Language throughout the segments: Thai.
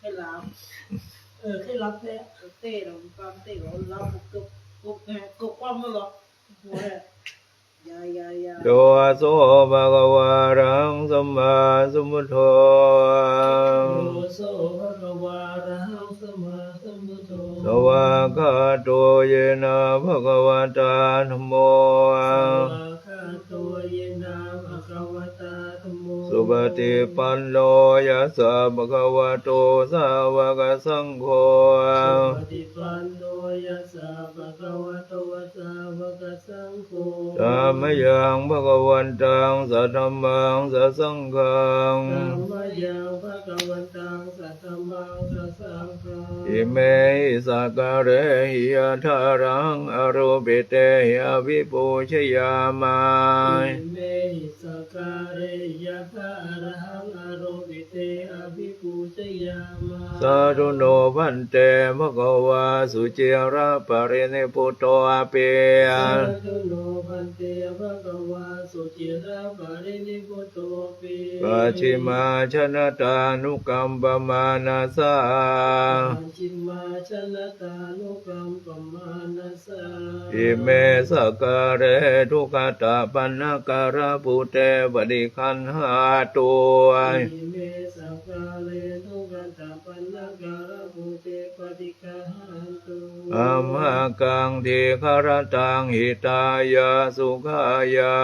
ให้รับเออให้รับแท้เต้เราความเต้เรารับกบกบแหกบความมันหรอกหัวเนี่ยยายายาโยโสภะคะวะรังสัมมาสัมพุทโธโอโซภะคะวะระหังสัมมาสัมพุทโธสวากขาโตเยนะภะคะวะตาธัมโมสวากขาโตเย สุปฏิปันโนยัสสะภะคะวะโตสาวกสังโฆปฏิปันโนยัสสะภะคะวะโตสาวกสังโฆธัมมยังภะคะวันตังสัทธัมมังสัสสังฆังธัมมยังภะคะวันตังสัทธัมมังสัสสังฆังอิเมหิสักการะหิยะทารังอโรปิเตหิอวิปูชยามาอิเมหิสกการะยะทะอะระหังอโรปิเตอภิปูชยามาสาธุโนพันเตภะคะวาสุจิระปะเรเนปุตโตอาเปยสาธุโนพันเตภะคะวาสุจิระปะรินิพุตโตปิปัจฉิมาชนะตานุกัมปมานาสาปัญจิมาชนะตานุกัมปมานัสสะอิเมสกการะทุกขตาปันนการะปุเตปฏิคันหาตัวอิเมสังกาเลทุกันตาปันนการะภูเตปฏิกาหันตุอัมหากังทีคารตังหิตายาสุขายา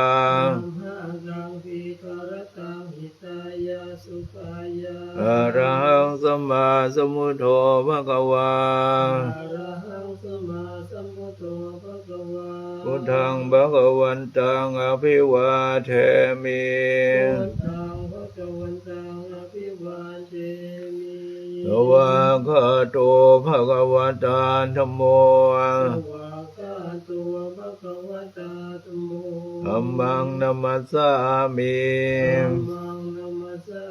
อัมหากังพีคารตังหิตายาสุขายาอะระหังสัมมาสัมพุทโธภะคะวาอะระหังสัมมาสัมพุทโธภะคะวาพุทธังภะคะวันตังอภิวาเทมิ สวากขาโตภะคะวะตาธัมโมสวากขาตัวภะคะวะตาธัมโมธัมมังนัมมัสสามิธัมมังนัมมัสสา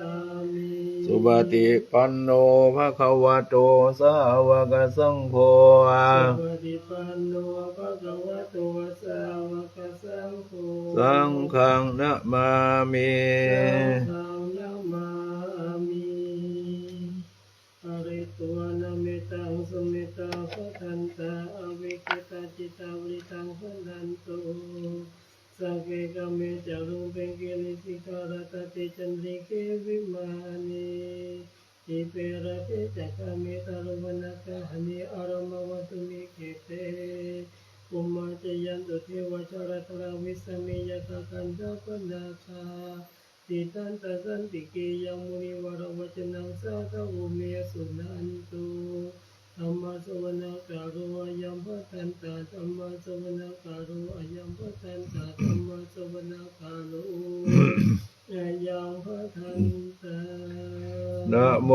มิสุปฏิปันโนภะคะวะโตสาวกสังโฆปฏิปันโนภะคะวะโตสาวกสังโฆสังฆังนะมามิสังฆนามามิอริ ตัวนามิตังสุมิตาภทันตาอวิกิตาจิตาวิตังพันธันตุสังเกกเมจารุเปเกิริสิการตติจันติเกวิมานีอิเประเตจักเมตารุวนาคหนิอารมวตุมิเกเตอุมาจยันตุเทวจรตราวิสมิยตกันดาปนาคา ติตันตสันติเกยังมุนิวรวจนังสาธอุเมสุนันตุธรรมะสวนาการุอายัมปทันตาธรรมะสวนาการุอายัมปทันตาธรรมะสวนาการุอายัมปทันตานะโม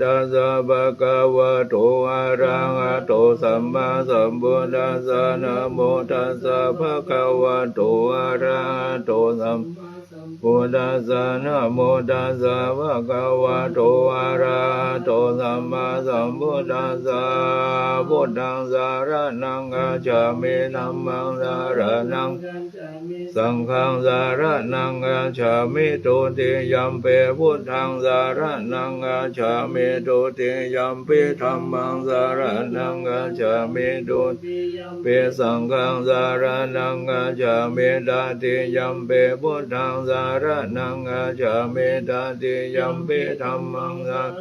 ตัสสะภะคะวะโตอะระหะโตสัมมาสัมพุทธัสสะนะโมตัสสะภะคะวะโตอะระหะโตสัมมา ตัสสะนะโมตัสสะภะคะวะโตอะระหะโตสัมมาสัมพุทธัสสะพุทธังสารนังกัจฉามิธัมมังสารนัง สังฆังสารนังกัจฉามิตุติยัมเปพุทธังสารนังกัจฉามิตุติยัมเปิธัมมังสารนังกัจฉามิตุติเปสังฆังสารนังกัจฉามิตติยัมเปพุทธังสารนังกัจฉามิตติยัมเปิธัมมังสาร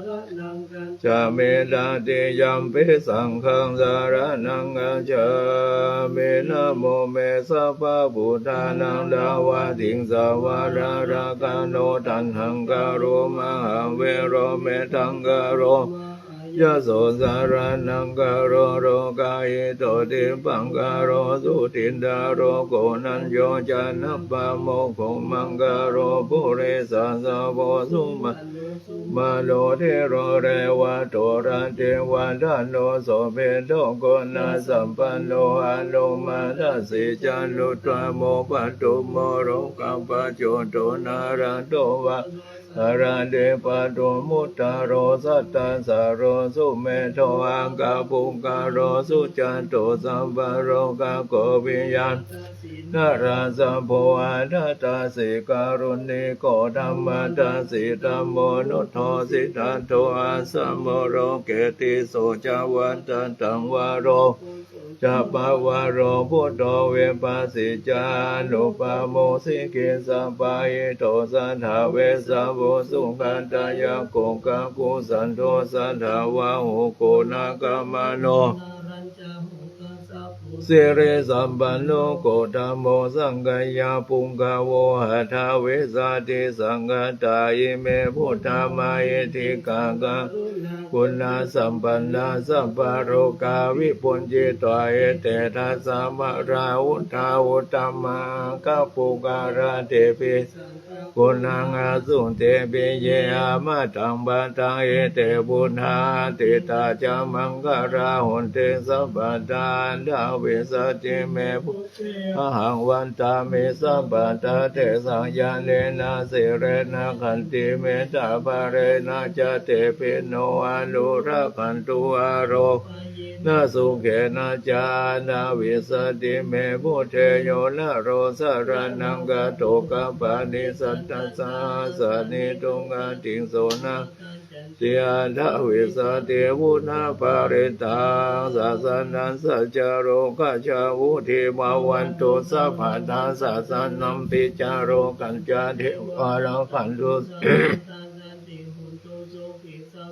จามิตติยัมเปิสังฆังสารนังกัจฉามินะโมเมสัพะพุทธานังดาวะทิงสาวารารากันโนตันหังกาโรมหาเวโรเมตังกาโร ยะโสสารนังกาโรโรกายโตติปังกาโรสุตินดาโรโกนันโยจานัปปะโมโคมังกาโรปุเรสาสะโพสุมามาโลเทโรเรวะโตระเทวะดานโนโสเภโตโกนาสัมปันโนอะโลมาทัสสิจันลุตวะโมปัตตุโมโรกัปปะโจโตนาราโตวะ อาราเดปะโตมุตตารโรสัตตัสสะโรสุเมโทอังกาปุงกาโรสุจันโตสัมปะโรกาโกวิญญาณนาราสัมโพอาทัตตาสิการุณิโกธรรมตาสิธรรมโมนุทโธสิทันโทอาสัมโมโรเกติโสจาวันตันตังวาโร จะปาวาโรพุทโธเวปัสสิจานุปาโมสิกิสัมปายโตสันทาเวสาวุสุขันตายโกกากุสันโทสันทาวาหุโกนากามโน สิริสัมปันโนโกธรรมโมสังกายาปุงกาโวหัทาเวสาติสังกตายิเมพุทธามายติกากาคุณาสัมปันนาสัมปาโรกาวิปุญจิตวเอเตทัสสะมะราวุธาวุตตมาคาปุการาเทปิ คุณังอาสุเตปิเยอามาตังบัตังเอเตบุญหาติตาจามังกราหุนเตสัพพทานดาวิสติเมพุอหังวันตาเมสัพพตาเตสังยานเลนะสิเรนะขันติเมตาภาเรนะจะเตปิโนอนุรักขันตุอาโรนาสุเขนะจานาวิสติเมพุเทโยนะโรสารนังกะโตกะปานิสัတသသနေတုံကတိံဇောနာတေယလဝေသတေဝနာပါရိတာသာသနာစကြရောကကြဝုထေမဝန္တောသဗ္ဗတာသာသနံပေကြရောကံကြတေဝရံဖန္တု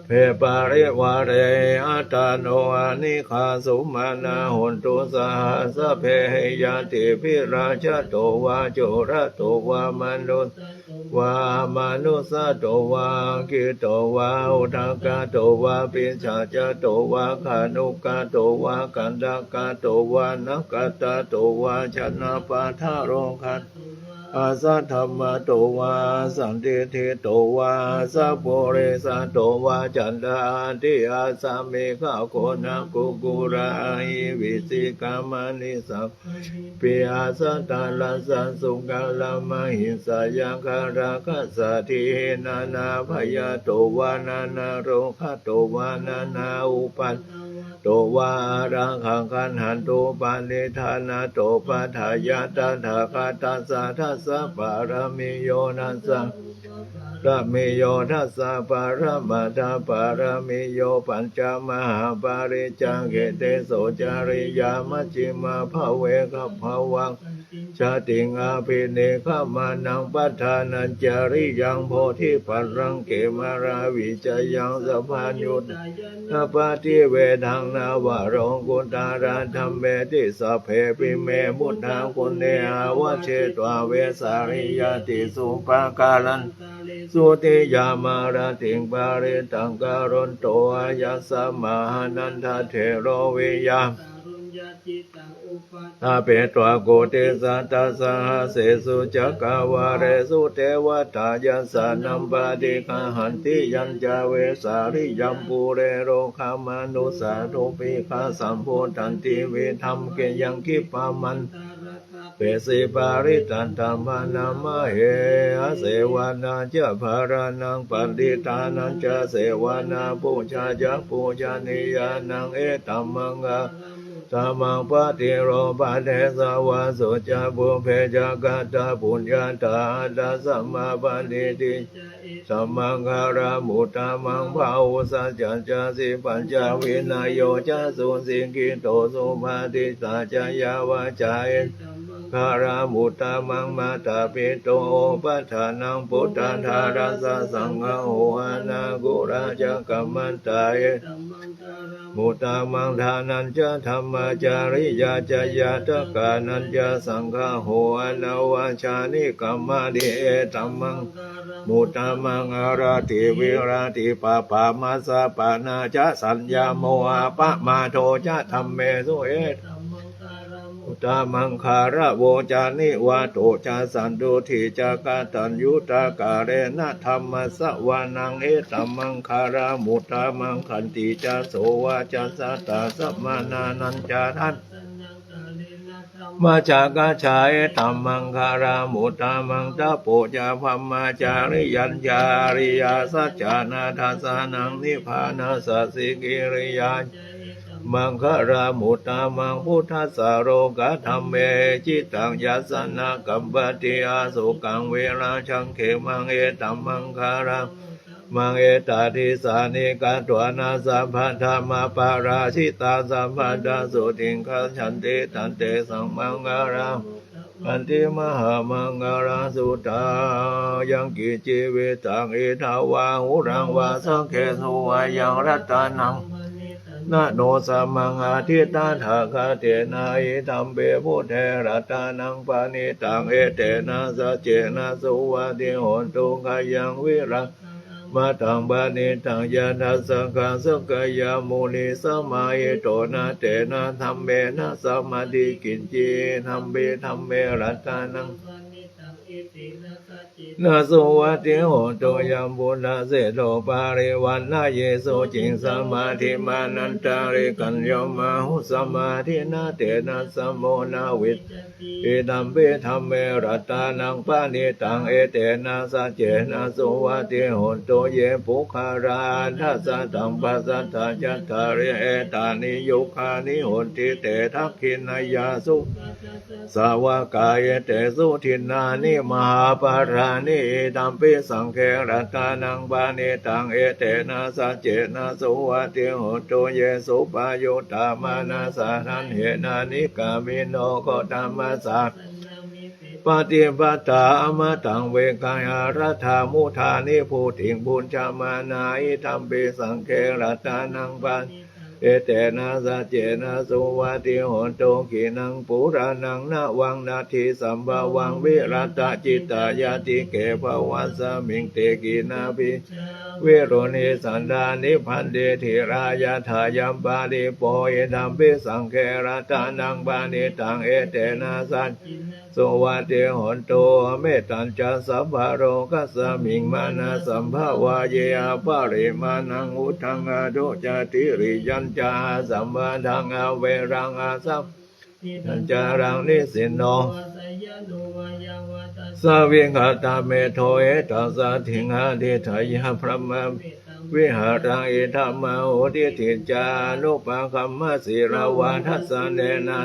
เทวารังขันตุเพปาริวาเรอัตตาโนอานิคาสุมาณาหุนตุสหัสเพหิยติพิราชโตวาโจระโตวามนุสวามนุสโตวากิโตวาอุทกาโตวาปิชาจโตวาขานุกาโตวากันดากาโตวานักกาตาโตวาชนะปาทาโรคัน อาสัธรรมโตวาสันติเทโตวาสัพโพเรสันโตวาจันดาทิอาสามิข้าโคนากุกุราอิวิสิกามานิสัพปิอาสัตาลัสสันสุกาลมหิสายังคาราคัสสะทินานาพยาโตวานานาโรคาโตวานานาอุปัน ตวารังขังคันหันโตปานิธานาโตปัฏฐายาตันถาคาตัสสะทัสสะปารมิโยนัสสะพระมิโยทัสสะปารมาตาปารมิโยปัญจมหาปาริจังเกเตโสจาริยามัจจิมาภเวกภวัง ชาติงอาภิเนขมานังปัฏฐานันจาริยังโพธิปัรรังเกมาราวิจยังสะพานยุตนาปาติเวทังนาวาโรงกุตาราธรรมเมติสเพปิเมมุตทาคุณเนอาวะเชตวาเวสาริยติสุปาการันสุติยามาราติงปาริตังการุนโตอายัสมานันทเทโรวิยาม อาเปตัวโกติสัตตาสหเสสุจักาวาเรสุเทวตายัสสานัมปาติคาหันติยัญจาเวสาริยัมปูเรโรคามานุสาทุปิคาสัมโพธันติเวธรรมเกยังคิปามันเปสิปาริตันธรรมนามะเหอเสวนาจะภารานังปันติตานังจะเสวนาปูชาจะปูชานิยานังเอตัมมังกา สัมมังปฏิโรปะเทสวาสุจาบุเพจักตาปุญญาตาตาสัมมาปันติติสัมมังคารามุตตามังภาวุสัจจันจาสิปัญจวินายโยจะสุสิงกิโตสุภาติสาจายาวาจาย คารามุตตามังมาตาปิโตปัฏฐานังพุทธาธาราสสังฆโหอานากุราจักกัมมันตายมุตตามังทานันจะธรรมจาริยาจยาตกานันจะสังฆโหอนาวาชานิกัมมาดิเอตัมมังมุตตามังอาราติวิราติปะปามาสะปานาจะสัญญาโมอาปะมาโทจะธรรมเมสุเอต ตามังคาระโวจานิวาโตจาสันโดทิจากาตัญยุตากาเรนะธรรมสวานังเอตัมมังคารามุตามังขันติจาโสวาจาสตตาสัมมานานันจาทันมาจากาชายธรรมังคารามุตามังตะโปจาพัมมาจาริยัญจาริยาสัจจานาทัสานังนิพานาสสสิกิริยา มังคารามุตตามังพุทธัสสโรกะธรรมเมจิตังยัสสนะกัมปติอาสุกังเวราชังเขมังเอตัมมังคารังมังเอตาทิสานิกาตวนาสัพพะธรรมปาราชิตาสัมปัดาสุติงคัฉันติตันเตสังมังคารังอันติมหามังกรสุตายังกิจิเวตังเอทาวาหุรังวาสังเคสุวายังรัตนัง นะโนสัมมังอาทิตาถาคาเตนะอิตัมเบพุทเทรัตานังปานิตังเอเตนะสัจเจนะสุวาติโหนตุกายังวิรังมาตังบานิตังยานาสังฆาสังกายามุนิสมาเยโตนะเตนะธรรมเมนะสัมมาทิกินจีธรรมเบธรรมเมรัตานัง นาโสวัติโหตุยัมบุนาเสโตปาริวันนาเยโสจิงสมาธิมานันตาริกัญญมาหุสมาธินาเตนะสมโมนาวิตเอตัมเปธรรมเมรัตานังปานิตังเอเตนะสัจเจนะโสวัติโหตุเยปุคาราทัสตังปัสสัทธาจัตตาริเอตานิยุคานิโหติเตทักขินายาสุสาวกายเตสุทินานิมหาปารานิตัมปิสังเครัตานังบานิตังเอเตนะสัจเจนะสุวัติโหตุเยสุปายุตามานาสานันเหนานิกามิโนโกตัมมาสัตปฏิบัติตาอมตังเวกายารัฐามุทานิภูติงบุญชามานาอิธรรมปิสังเครตานังปัน เอเตนะสัจเจนะสุวัติโหนโตกินังปุรานังนาวังนาทีสัมภาวังวิรัตจิตตายาติเกภวัสสมิงเตกินาภิเวโรนิสันดานิพันเดธิรายาทายัมปาลิโปเอธัมปิสังเครตานังปานิตังเอเตนะสัจ สวัสดีหนโตเมตัญจะสัพพะโรกัสสมิงมานาสัมภาวะเยอาปาริมานังอุทังอาโดจติริยัญจาสัมมาทังอาเวรังอาสัพยัญจารังนิสินโนสาวิงหาตาเมโทเอตัสสะทิงหาทิทายาพระมะวิหารังอิธรรมาโหติทิจานุปะคัมมะสิราวาทัสสเนนะ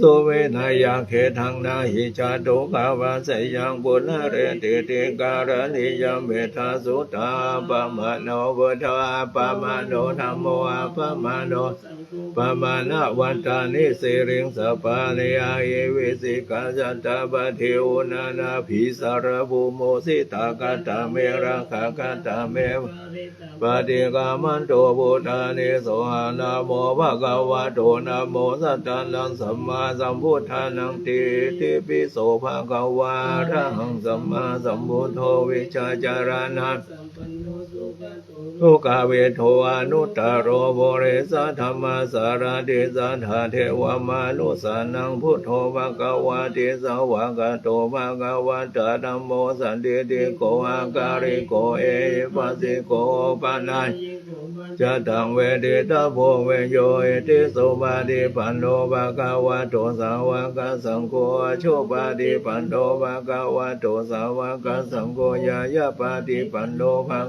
สุเวนายาเขทังนาหิจาตุกาวาสยังบุญเรติติการณิยมเมธาสุตาปะมโนบุทวาปะมโนธรรมโมอปะมโนปะมะนะวันตานิสิริงสปาเนยเยวิสิกาจันตาปะเทวนานาภิสารภูโมสิตากาตาเมรังคากาตาเมปฏิกามันโตพุทธานิโสหานาโมภะคะวะโตนะโมสัตตานังสัมมาสัมพุทธานังติติปิโสภะคะวะระหังสัมมาสัมพุทโธวิชาจารณะทุกขเวทโทอนุตตรโรโบเรสธรรมสารติสัทธาเทวมานุสานังพุทโธภะคะวะติสาวกโตภะคะวะตะธัมโมสันติติโกอาการิโกเอปัสสิโกปะนัยจะตังเวเดตาโพเวโยเอติสุปาติปันโนภะคะวะโตสาวกสังโฆโชปาติปันโนภะคะวะโตสาวกสังโฆยายาปาติปันโนภะ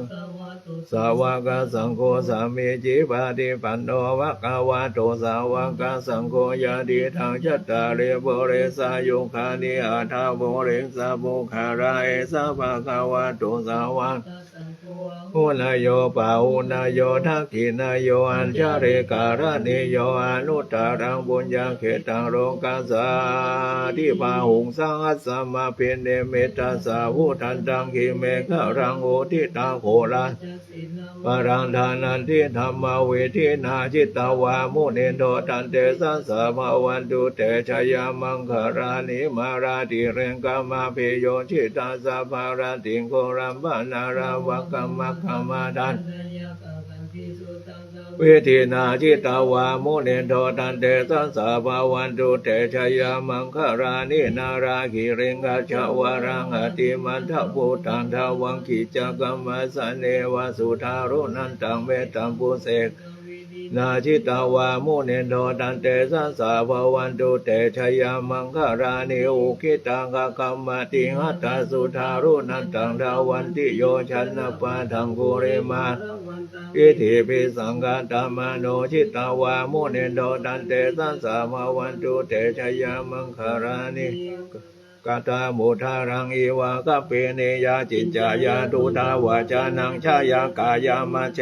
สาวกสังโฆสามีจิปาติปันโนภะคะวะโตสาวกสังโฆยาติทางจัตตาเรโบเรสายุคานิอาทาโบเรสาบุคาราเอสาภะคะวะโตสาวก อุนายโยปาอุนายโยทักขินายโยอัญชาเรการณิโยอนุตารังบุญญาเขตังโรกัสสาที่ปาหุงสังอัสสมาเพนเนเมตตาสาวุทันตังกิเมฆะรังโอทิตาโครา ปรังทานันทิธรรมเวทินาจิตตวามุเนโทตันเตสัสสะมาวันดูเตชยามังคารานิมาราติเรงกามาเพโยชิตาสาภาราติโกรัมบานาราวกรรมคมาดัน เวทินาจิตาวามุเนโทตันเตสัสสะภาวันตุเตชยามังคารานินาราคิเรงกาชาวารังอติมันทพุตันทวังขิจกรรมสเนวสุทารุนันตังเมตัมปุเสก นาชิตาวามุนินโทตันเตสัสสะภวันตุเตชยามังคารานิอุคิตังกกัมมติหัตถสุทารุนันตังดาวันติโยชันนปาทังกุเรมาอิทิปิสังฆตามโนชิตาวามุนินโดตันเตสัสสะมาวันตุเตชยามังคารานิ กาตาโมทารังอีวากเปเนยาจินจายาตุตาวาจานังชายากายามาเจ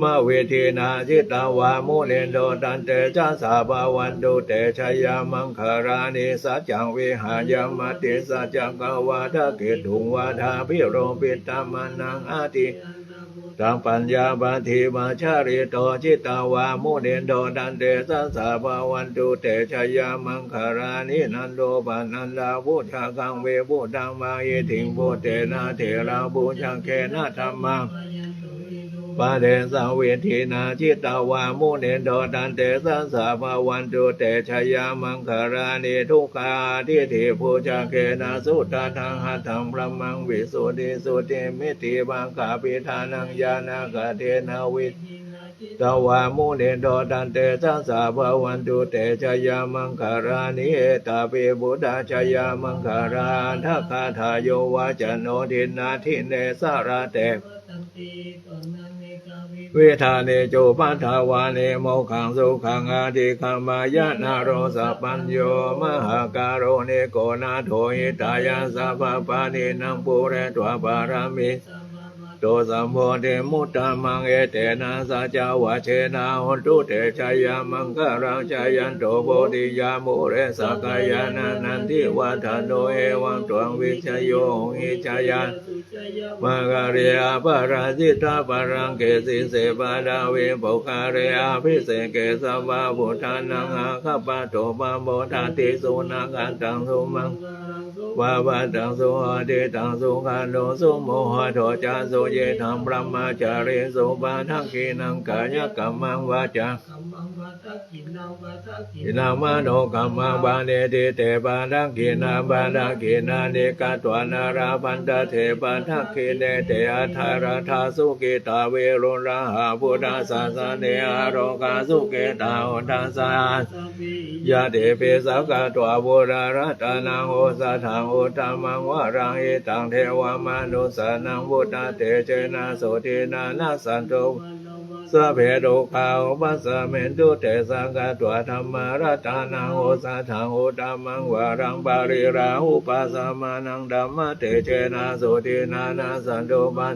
มาเวทีนาจิตาวามุนินโดตันเตจาสาบาวันตุเตชยามังคารานิสัจจังวิหายามาติสัจจังกวาทะเกตุงวาทาพิโรปิตามานังอาทิ ตังปัญญาบาทีมาชาริโตจิตาวามุเดนโดดันเดสัสสภาวันตุเตชยามังคารานินันโดปานันดาวุชากังเวบุดังมาเยถิงโพเตนาเทราบูชาเคนาธรรมัง ปะเดสาเวทีนาจิตาวามุเนโดดันเตสัสสะภาวันตุเตชยามังคารานิทุกขาทิฏิภูจาเคนะสุตาทังหัตถังพระมังวิสุทธิสุติมิติบังคาปิทานังยานากาเทนาวิตวามุเนโดดันเตสัสสะภาวันตุเตชยามังคารานิเอตาปิบุตาชยามังคาราทัคคาทายโยวาจโนทินาทิเนสาราเต วทาเนโจปัฏฐาวาเนโมขังสุขังอาทิคัมมายะนาโรสัพปัญโยมหาการโรเนโกนาโทหิตายาสัพพปานินังปุเรตวะปารามิ โตสัมโพเดมุตตามังเอเตนะสัจจาวะเชนะหนตุเตชยามังครังชายันโตโพธิยามุเรสกายานานันทิวัฏโนเอวังตวังวิชโยหิชายันมาการิอาปาราจิตาปารังเกสิเสปาดาเวปุคาเรอาภิเสเกสัมมาบุทานังอาคปะโตปะโมทาติสุนักันตังสุมังวาบาตังสุหะเดตังสุขันโนสุโมหะโทจาสุเยธรรมรมาจาริสุปานังกีนังกายกรรมังวาจา อินามาโนกัมมังบาเนติเตปาทังกีนาบาทังกีนาเนกาตวานาราพันตเทปาทังกีเนเตอัทาราธาสุกิตาเวรุราหาพุทธาสาสะเนอโรกาสุเกตาหุทัสสะยะเดเปสักกตวโบรารัตานังโอสัทังโอธรรมังวะรังเอตังเทวามนุสานังพุทธเตเจนะโสตินานาสันตุ สัพเพโรคาอุปัสเมนตุเตสังกตัวธรรมารัตานังโอสัทังโอธรรมังวะรังบาริราหุปัสสะมานังธัมมะเตเจนะโสตินานาสันตุปัส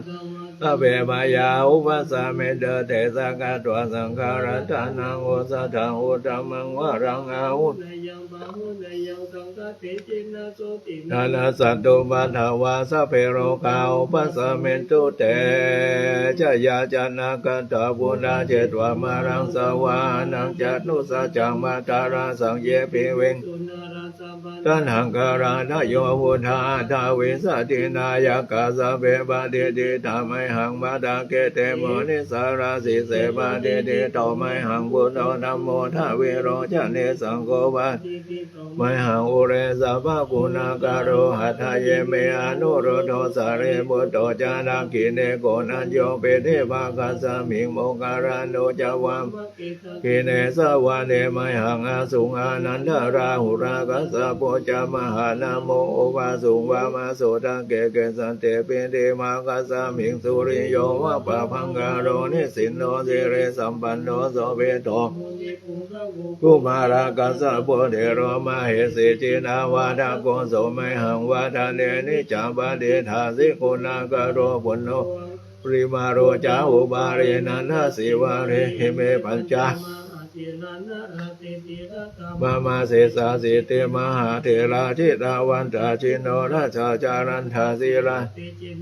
สัพเพมายาอุปัสเมเดเตสังกตัวสังฆารัตานังโอสัทังโอธรรมังวะรังอาหุนานาสัตตุปัฏฐาวาสัพเพโรกาอุปัสเมนตุเตจยาจานาคันตาบุญาเจตวามารังสวานังจัตนุสัจจังมาตาราสังเยปิเวงตันหังการาทโยวุธาทาวิสตินายกาสะเปปะเดติธรรมหังมาตาเกเตโมนิสาราสิเสปะเดติตไมหังบุตโตธัมโมทาเวโรจเนสังโฆวะมหังอุเรสัพพะกุณาการโหัทายเมอนุโรโทสาเรบุตโตจานาคิเนโกนัญโยเปเทภาคัสสมิงโมการันโนจาวัมคิเนสวาเนมหังอาสุงอานันทราหุราคัสสะโพจามหานาโมโอวาสุวามาโสตังเกเกสันเตเปเทมาคัสสะมิงสุริโยวะปะพังกาโรนิสินโนสิเรสัมปันโนโสเปโตกุมารากัสสะโพเดโรมาเหสิจินาวาดาโกโสไมหังวาทาเนนิจาบาเดธาสิกุณากโรปุณโน ริมาโรจาอุบาเรนันทสิวาเรหิเมปัญจา มามาเสสาสิเตมหาเถราชิตาวันตาชินโนราชาจารันทาสิลา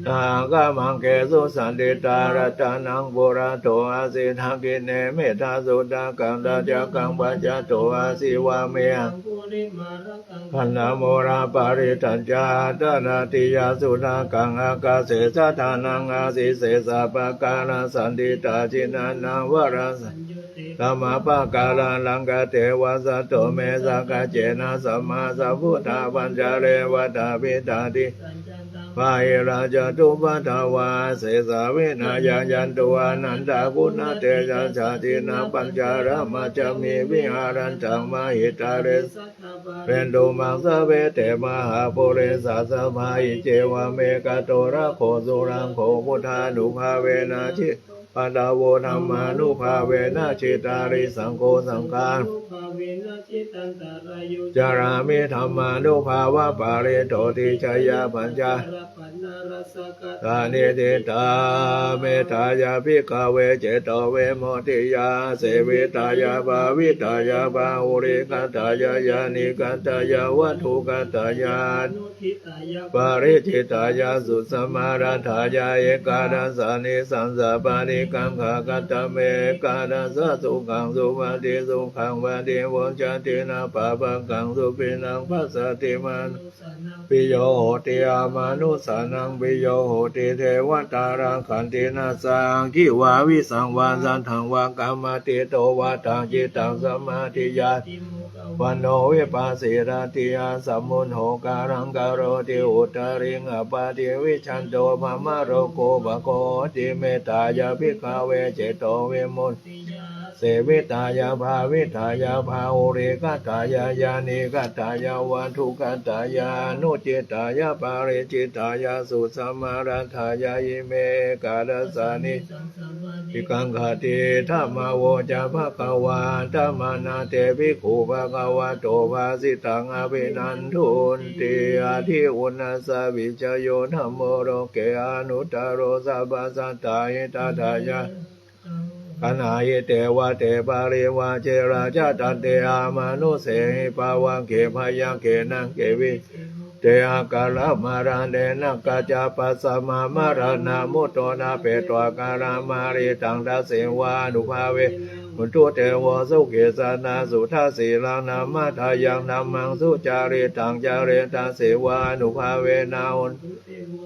ทากามังเกสุสันติตารัตานังโบราโตอาสิทากิเนเมตาสุตากังดาจักังปัจจโตอาสิวาเมยขันธโมราปาริตัญจาตนาติยาสุนากังอากาเสสะทานังอาสิเสสะปะการสันติตาจินานังวรัสธร รมปะการังลังกะเทวะสัตโตเมสะกเจนะสัมมาสัพพุทธาปัญจเรวตาปิตาติปายราจตุปัทวาเสสาเวนายังยันตุอนันตากุณเตชะชาตินาปัญจารามาจะมีวิหารันจังมาหิตาเรสสัทธาปาเป็นตุมังสะเวเตมหาปุเรสาสมาหิเจวะเมกะโตระโคสุรังโคพุทธานุภาเวนะชิ ปะดาโวธรรมานุภาเวนะชิตาริสังโฆสังฆานุภาเวนะจิตันตารายโยจารามิธรรมานุภาวะปาริโตติชยาปัญจา ตานิติตาเมตายาภิกขเวเจโตเวโมติยาเสวิตายาภาวิตายาภาอุริกันตายายานิกันตายาวัตถุกันตายาปาริจิตายาสุสมารัฐายาเอกาดัสสานิสังสาปานิกังขากัตตเมกาดัสสะสุขังสุวัติสุขังวัติวจันตินาปะปังกังสุปินังปัสสติมันปิโยโหติอามานุสานังปิโยโหติเทวตารังขันตินาสังกิวาวิสังวาสันทังวากรรมติโตวาตังจิตตังสมาธิยาติมุกะวันโนวิปัสสิราติยาสัมมุนโหการังกโรติอุตริงอปาติวิชันโตภมะโรโกภะโกติเมตตายาภิกขเวเจโตเวมุนติยา เสวิตายาภาวิตายาภาอุเรกตายายานิกตายาวันทุกตายานุจิตายาปาริจิตายาสุสมารันทายายิเมกาลสานิสังสมาธิปิกังคติธรรมโวจาภะคะวาธรรมานาเตภิกขุภะคะวะโตภาสิตังอภินันทุนติอาทิอุณสสวิจโยธรรมโรเกอนุตตโรสัพพสัตตาหิตายายิเตวะเตปาริวาเจราจาตันเตอามานุเสหิปาวังเขพยังเขนังเกวิเตอากาลมารันเดนักกาจาปัสส มุทุเตวะสุเกสานาสุทัสสีลังนามาทายังนามังสุจาริตังจาเรตังเสวานุภาเวนาอุน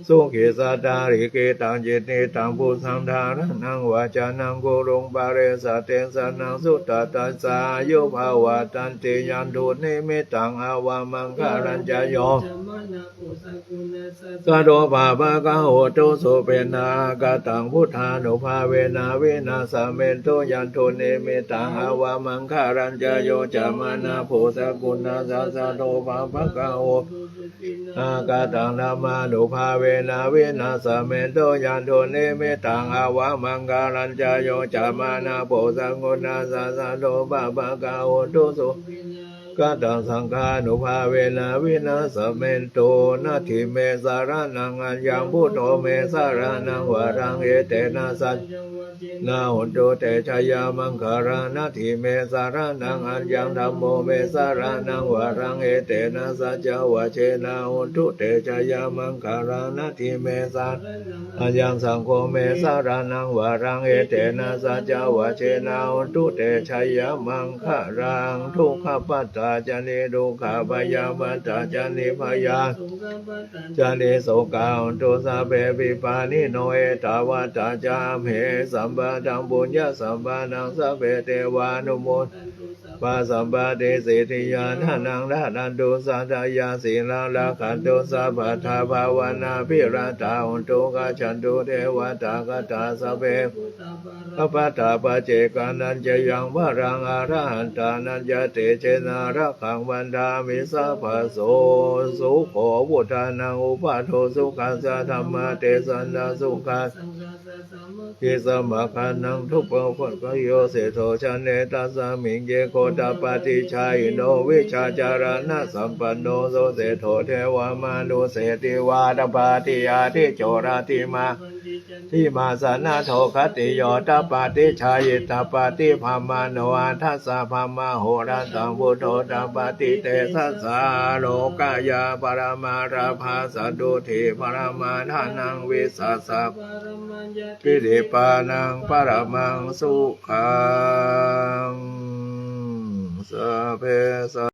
สุขิสัตตาริเกตังจิตนิตังปุสังธาระนังวาจานังโกรงปาเรสะเตสะนังสุตตะตัสายุภาวะตันติยันตุนิมิตังอาวามังคารัญจโยจะมานะโอสักุณะกโดภาภะกะโหตุสุเปนากาตังพุทธานุภาเวนาเวนาสเมนโตยันตุนิมิตังอาวามังคารัญจโยจามานาโพสกุณาสัสะโตภาภะกะโหตุสุตินะอากาตังนามานุภาเวนาเวนาสเมโตยันโทเนเมตังอาวะมังการัญจโยจามานาโปสังโกนาสาสะโตภาภะกาโอตุสุ กตังสังฆานุภาเวนาเวนาสเมนโตนาทิเมสารานังอัญญังพุทโธเมสารานังวารังเอเตนะสัจนาหุนโตเตชยามังคารานาทิเมสารานังอัญญังธรรมโมเมสารานังวารังเอเตนะสัจจวะเชนาหุนโตเตชยามังคารานาทิเมสารอายังสังโฆเมสารานังวารังเอเตนะสัจจวะเชนาอุนโตเตชัยยมังคะรังทุกขปัตตาจันิดุขาพยาปัตาจันิพยาจันจานิโสกาอุตุสาเปปิปานิโนเอตาวาตาจามเหสัมปะทังบุญญาสัมปะนังสเปเทวานุโมท ปัสสัมปะเทสิทธิยานานังรานันตุสัตยาสีลาลาขันตุสัพพทาภาวนาพิราตาอุตุกาชันตุเทวตากตาสเปาพระปัตตาปเจกานันจะยังวรังอาระหันตานันจะเตเจนาระขังวันดามิสัพพโสสุโขวุฒานังอุปาโทสุขัสสะธรรมเตสันดาสุขัสสังฆาสะสัมมกิสมาคันนังทุปปะปะโยเสโทชันเนตัสสามิงเยโคตปฏิชัยโนวิชาจารณะสัมปันโนโสเสโทเทวามานุเสติวาตปาติยาทิโจราติมาที่มาสนาโทคติโยตปาติชายตปาติภามาโนอันทัสสะภามาโหรันตังพุทโธตปาติเตสัสสาโลกายาปรมาราภาสดุทิปรมาทานังวิสัสสะกิริปานังปรมังสุขัง สัพเพสั